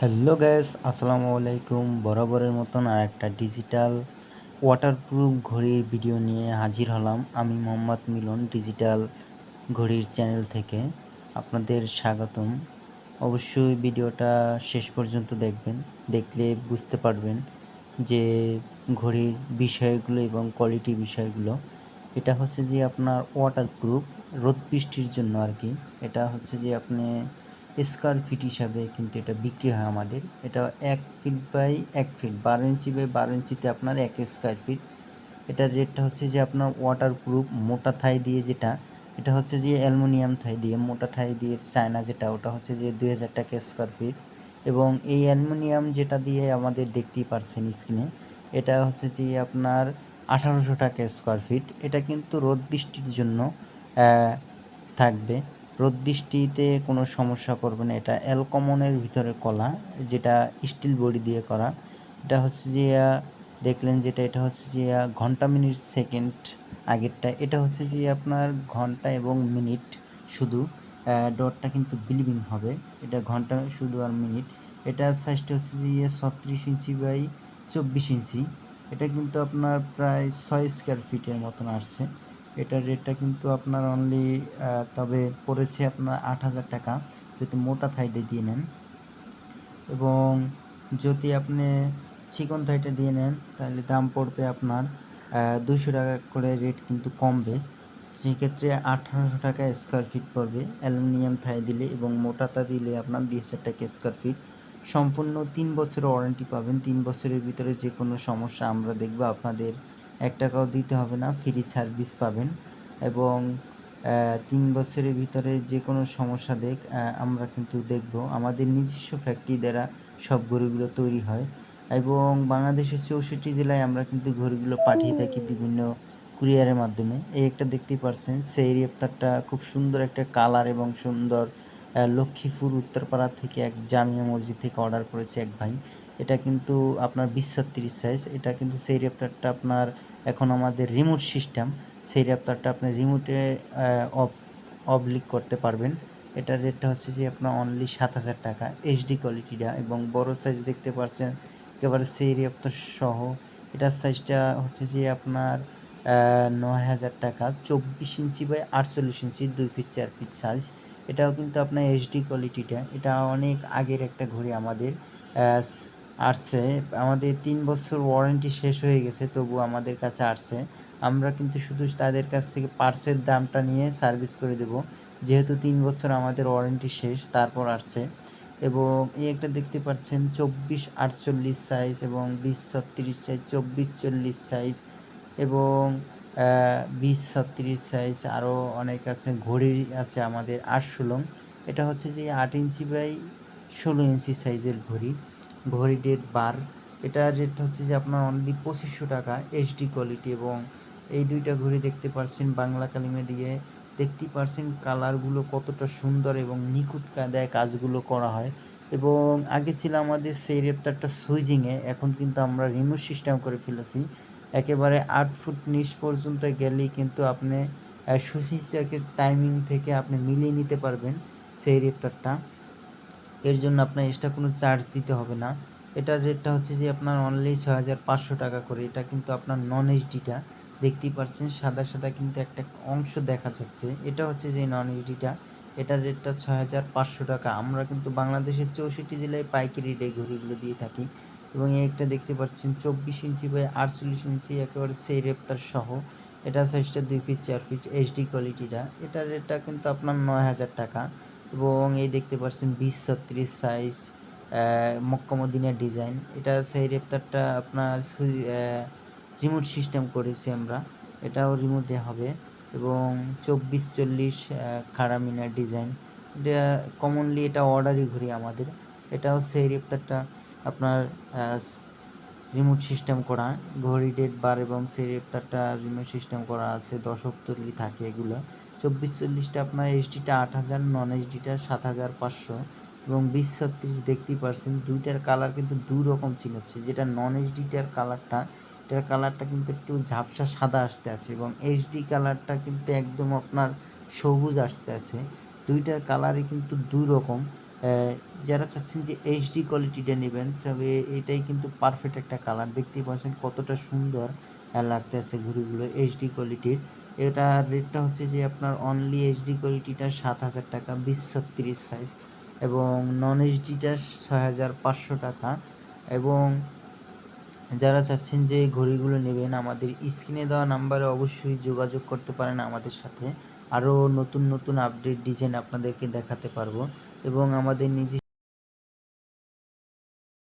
Hello gas আসসালামু আলাইকুম। বরাবরের মতন আর একটা ডিজিটাল ওয়াটারপ্রুফ ঘড়ির ভিডিও নিয়ে হাজির হলাম। আমি মোহাম্মদ মিলন ডিজিটাল ঘড়ির চ্যানেল থেকে। আপনাদের স্বাগতম। অবশ্যই ভিডিওটা শেষ পর্যন্ত দেখবেন। দেখলে বুঝতে পারবেন যে ঘড়ির বিষয়গুলো এবং কোয়ালিটি বিষয়গুলো। এটা হচ্ছে যে আপনার ওয়াটারপ্রুফ রোদ বৃষ্টির জন্য আর কি এটা হচ্ছে যে আপনি স্কোয়ার ফিট হিসাবে কিন্তু এটা বিক্রি হয় আমাদের। এটা এক ফিট বাই এক ফিট, বারো ইঞ্চি বাই বারো ইঞ্চিতে আপনার এক স্কোয়ার ফিট। এটার রেটটা হচ্ছে যে আপনার ওয়াটারপ্রুফ মোটা থাই দিয়ে যেটা, এটা হচ্ছে যে অ্যালুমিনিয়াম থাই দিয়ে, মোটা থাই দিয়ে চায়না যেটা, ওটা হচ্ছে যে দুই হাজার টাকা স্কোয়ার ফিট। এবং এই অ্যালুমিনিয়াম যেটা দিয়ে আমাদের দেখতেই পারছেন স্ক্রিনে, এটা হচ্ছে যে আপনার আঠারোশো টাকা স্কোয়ার ফিট। এটা কিন্তু রোদ বৃষ্টির জন্য থাকবে। রোদ বৃষ্টিতে কোনো সমস্যা করবে না। এটা অ্যালকমনের ভিতরে কলা, যেটা স্টিল বডি দিয়ে করা। এটা হচ্ছে যে দেখলেন যেটা, এটা হচ্ছে যে ঘণ্টা মিনিট, সেকেন্ড আগেরটা। এটা হচ্ছে যে, আপনার ঘণ্টা এবং মিনিট শুধু ডটটা কিন্তু বিলিভিং হবে। এটা ঘণ্টা শুধু আর মিনিট। এটার সাইজটা হচ্ছে যে ছত্রিশ ইঞ্চি বাই চব্বিশ ইঞ্চি। এটা কিন্তু আপনার প্রায় ছয় স্কোয়ার ফিটের মতন আসছে। এটার রেটটা কিন্তু আপনার অনলি তবে পড়েছে আপনার আট হাজার টাকা। যদি মোটা থাইটা দিয়ে নেন। এবং যদি আপনি চিকন থাইটা দিয়ে নেন, তাহলে দাম পড়বে আপনার দুশো টাকা করে রেট কিন্তু কমবে। সেক্ষেত্রে আঠারোশো টাকা স্কোয়ার ফিট পড়বে। অ্যালুমিনিয়াম থাই দিলে এবং মোটাতা দিলে আপনার দুই হাজার টাকা স্কোয়ার ফিট সম্পূর্ণ তিন বছরের ওয়ারেন্টি পাবেন। তিন বছরের ভিতরে যে কোনো সমস্যা আমরা দেখব আপনাদের এক টাকাও দিতে হবে না ফ্রি সার্ভিস পাবেন। এবং তিন বছরের ভিতরে যে কোনো সমস্যা দেখ আমরা কিন্তু দেখব। আমাদের নিজস্ব ফ্যাক্টরি দ্বারা সব ঘড়িগুলো তৈরি হয়। এবং বাংলাদেশের চৌষট্টি জেলায় আমরা কিন্তু ঘড়িগুলো পাঠিয়ে থাকি বিভিন্ন কুরিয়ারের মাধ্যমে। এই একটা দেখতেই পারছেন, সেই রেপ্তারটা খুব সুন্দর একটা কালার এবং সুন্দর লক্ষ্মীপুর উত্তরপাড়া থেকে এক জামিয়া মসজিদ থেকে অর্ডার করেছে এক ভাই। এটা কিন্তু আপনার বিশ ছত্রিশ সাইজ এটা কিন্তু সেই রেপ্টারটা আপনার এখন আমাদের রিমোট সিস্টেম সেই র্যাপটারটা আপনি রিমোটে অফ অবলিক করতে পারবেন। এটার রেটটা হচ্ছে যে আপনার অনলি সাত হাজার টাকা। এইচডি কোয়ালিটিটা এবং বড় সাইজ দেখতে পাচ্ছেন, একেবারে সেই র্যাপটার সহ। এটার সাইজটা হচ্ছে যে আপনার নয় হাজার টাকা। চব্বিশ ইঞ্চি বাই আটচল্লিশ ইঞ্চি, দুই ফিট চার ফিট সাইজ এটাও কিন্তু আপনার এইচডি কোয়ালিটিটা এটা অনেক আগের একটা ঘড়ি আমাদের আসছে। আমাদের তিন বছর ওয়ারেন্টি শেষ হয়ে গেছে, তবু আমাদের কাছে আসছে। আমরা কিন্তু শুধু তাদের কাছ থেকে পার্সের দামটা নিয়ে সার্ভিস করে দেব। যেহেতু তিন বছর আমাদের ওয়ারেন্টি শেষ, তারপর আসছে। এবং এই একটা দেখতে পাচ্ছেন, চব্বিশ আটচল্লিশ সাইজ এবং বিশ ছত্রিশ সাইজ চব্বিশ চল্লিশ সাইজ এবং বিশ, ছত্রিশ সাইজ আরও অনেক আছে, ঘড়ি আছে আমাদের আট ষোলো এটা হচ্ছে যে আট ইঞ্চি বাই ষোলো ইঞ্চি সাইজের ঘড়ি। ঘড়ি ডেট বার। এটার রেট হচ্ছে যে আপনার অনলি পঁচিশশো টাকা এইচডি কোয়ালিটি এবং এই দুইটা ঘড়ি দেখতে পারছেন, বাংলা কালিমে দিয়ে দেখতে পারছেন কালারগুলো কতটা সুন্দর এবং নিখুঁত কায়দায় কাজগুলো করা হয়। এবং আগে ছিল আমাদের সেই রেপ্তারটা সুইজিংয়ে এখন কিন্তু আমরা রিমোট সিস্টেম করে ফেলেছি। একেবারে আট ফুট নিচ পর্যন্ত গেলেই কিন্তু আপনি সুইচের টাইমিং থেকে আপনি মিলিয়ে নিতে পারবেন সেই রেপ্তারটা। এর জন্য আপনার এক্সট্রা কোনো চার্জ দিতে হবে না। এটার রেটটা হচ্ছে যে আপনার অনলি ছয় হাজার পাঁচশো টাকা করে। এটা কিন্তু আপনার নন এইচডিটা দেখতেই পাচ্ছেন সাদা সাদা কিন্তু একটা অংশ দেখা যাচ্ছে। এটা হচ্ছে যে নন এইচডিটা এটার রেটটা ছয় হাজার পাঁচশো টাকা। আমরা কিন্তু বাংলাদেশের চৌষট্টি জেলায় পাইকারি রেটে ঘড়িগুলো দিয়ে থাকি। এবং একটা দেখতে পাচ্ছেন চব্বিশ ইঞ্চি বাই আটচল্লিশ ইঞ্চি একেবারে সেই রেপ্তার সহ। এটা সাইজটা দুই ফিট চার ফিট এইচডি কোয়ালিটিটা এটার রেটটা কিন্তু আপনার নয় হাজার টাকা। এবং এই দেখতে পাচ্ছেন বিশ ছত্রিশ সাইজ মক্কামদিনের ডিজাইন এটা সেই রেপ্তারটা আপনার রিমোট সিস্টেম করেছি আমরা। এটাও রিমোটে হবে। এবং চব্বিশ চল্লিশ খাড়ামিনার ডিজাইন এটা কমনলি এটা অর্ডারই ঘুরি আমাদের। এটাও সেই রেপ্তারটা আপনার রিমোট সিস্টেম করা, ঘড়ি ডেট বার এবং সেই রেপ্তারটা রিমোট সিস্টেম করা আছে দশক থাকে এগুলো। চব্বিশ চল্লিশটা আপনার এইচডিটা আট হাজার নন এইচডিটা সাত হাজার পাঁচশো এবং বিশ ছত্রিশ দেখতেই পারছেন, দুইটার কালার কিন্তু দুই রকম চিনাচ্ছে যেটা নন এইচডিটার কালারটা এটার কালারটা কিন্তু একটু ঝাপসা সাদা আসতে আছে এবং এইচডি কালারটা কিন্তু একদম আপনার সবুজ আসতে আছে। দুইটার কালারই কিন্তু দুই রকম। যারা চাচ্ছেন যে এইচডি কোয়ালিটিটা নেবেন, তবে এটাই কিন্তু পারফেক্ট একটা কালার দেখতেই পাচ্ছেন কতটা সুন্দর লাগতে লাগতেছে ঘড়িগুলো এইচডি কোয়ালিটির এটা রেটটা হচ্ছে যে আপনার অনলি এইচডি কোয়ালিটিটা সাত হাজার টাকা, বিশ ছত্রিশ সাইজ এবং নন এইচডিটা ছয় হাজার পাঁচশো টাকা। এবং যারা চাচ্ছেন যে ঘড়িগুলো নেবেন, আমাদের স্ক্রিনে দেওয়া নাম্বারে অবশ্যই যোগাযোগ করতে পারেন আমাদের সাথে। আরও নতুন নতুন আপডেট ডিজাইন আপনাদেরকে দেখাতে পারব। এবং আমাদের নিজে